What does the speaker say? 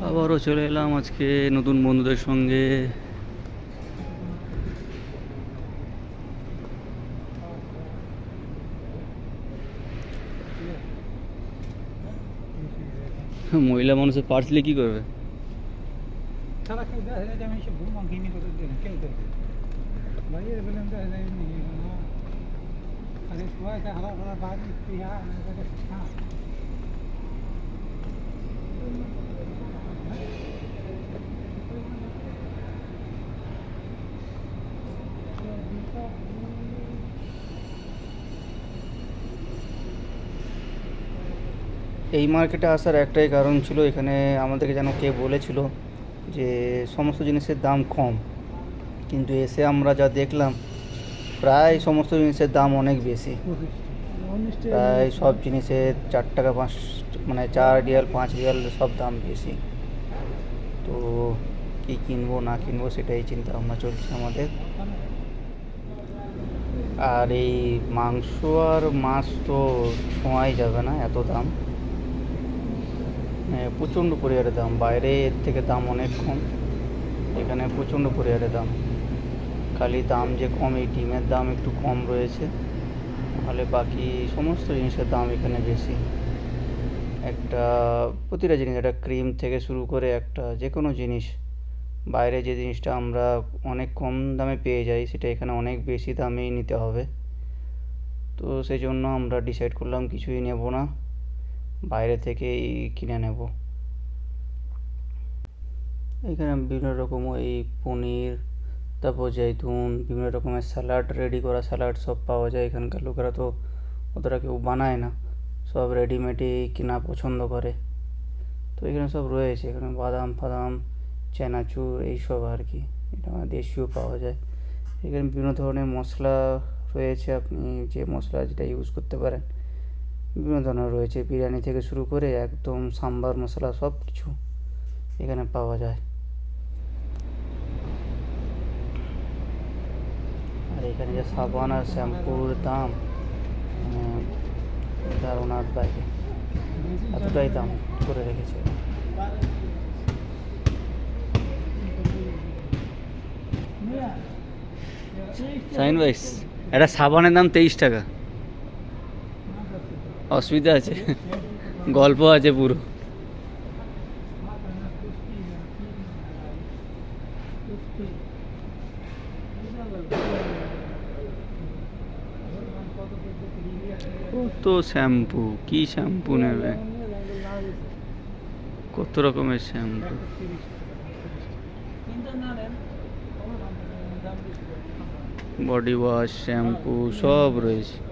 আবারও চলে এলাম আজকে নতুন বন্ধুদের সঙ্গে। মহিলা মানুষের পার্সলে কি করবে? সারা কেউ দেখা যায় যে আমি এসে ঘুম ভাঙিনি করে দিলাম কেউ দেখবে বাইরে বললাম দেখা যায় নি আরে সবাই হারা হারা বাড়ি পিয়া হ্যাঁ এই মার্কেটে আসার একটাই কারণ ছিল এখানে আমাদেরকে যেন কে বলেছিল যে সমস্ত জিনিসের দাম কম। কিন্তু এসে আমরা যা দেখলাম, প্রায় সমস্ত জিনিসের দাম অনেক বেশি। প্রায় সব জিনিসের চার টাকা, পাঁচ মানে চার রিয়াল, পাঁচ রিয়াল সব দাম বেশি। তো কী কিনবো, না কিনবো সেটাই চিন্তা ভাবনা চলছে আমাদের। আর এই মাংস আর মাছ তো ছোঁয়াই যাবে না এত দাম। প্রচণ্ড পরিমাণে দাম বাইরে এর থেকে দাম অনেক কম। এখানে প্রচণ্ড পরিমাণে দাম। খালি দাম যে কম, এই ডিমের দাম একটু কম রয়েছে। নাহলে বাকি সমস্ত জিনিসের দাম এখানে বেশি। একটা, প্রতিটা জিনিস, একটা ক্রিম থেকে শুরু করে একটা যে কোনো জিনিস। বাইরে যে জিনিসটা আমরা অনেক কম দামে পেয়ে যাই, সেটা এখানে অনেক বেশি দামেই নিতে হবে। তো সেই জন্য আমরা ডিসাইড করলাম, কিছুই নেব না। বাইরে থেকেই কিনে নেব। এখানে বিভিন্ন রকম ওই পনির, তারপর জৈতুন বিভিন্ন রকমের স্যালাড রেডি করা স্যালাড সব পাওয়া যায় এখানকার লোকেরা তো অতটা কেউ বানায় না। সব রেডিমেডই কেনা পছন্দ করে। তো এখানে সব রয়েছে, এখানে বাদাম, ফাদাম, চানাচুর, এইসব আর কি। এটা দেশীয় পাওয়া যায়। এখানে বিভিন্ন ধরনের মশলা রয়েছে, আপনি যে মশলা যেটা ইউজ করতে পারেন। বিভিন্ন ধরনের রয়েছে। বিরিয়ানি থেকে শুরু করে একদম সাম্বার মশলা সব কিছু এখানে পাওয়া যায়। আর এখানে যে সাবান আর শ্যাম্পুর দাম মানে ধারণার বাইরে এতটাই দাম করে রেখেছে। সাইন ভাই একটা সাবানের দাম তেইশ টাকা। অসুবিধা আছে। গল্প আছে পুরো। কত শ্যাম্পু, কি শ্যাম্পু নেবে? কত রকমের শ্যাম্পু? বডি ওয়াশ, শ্যাম্পু, সব রয়েছে।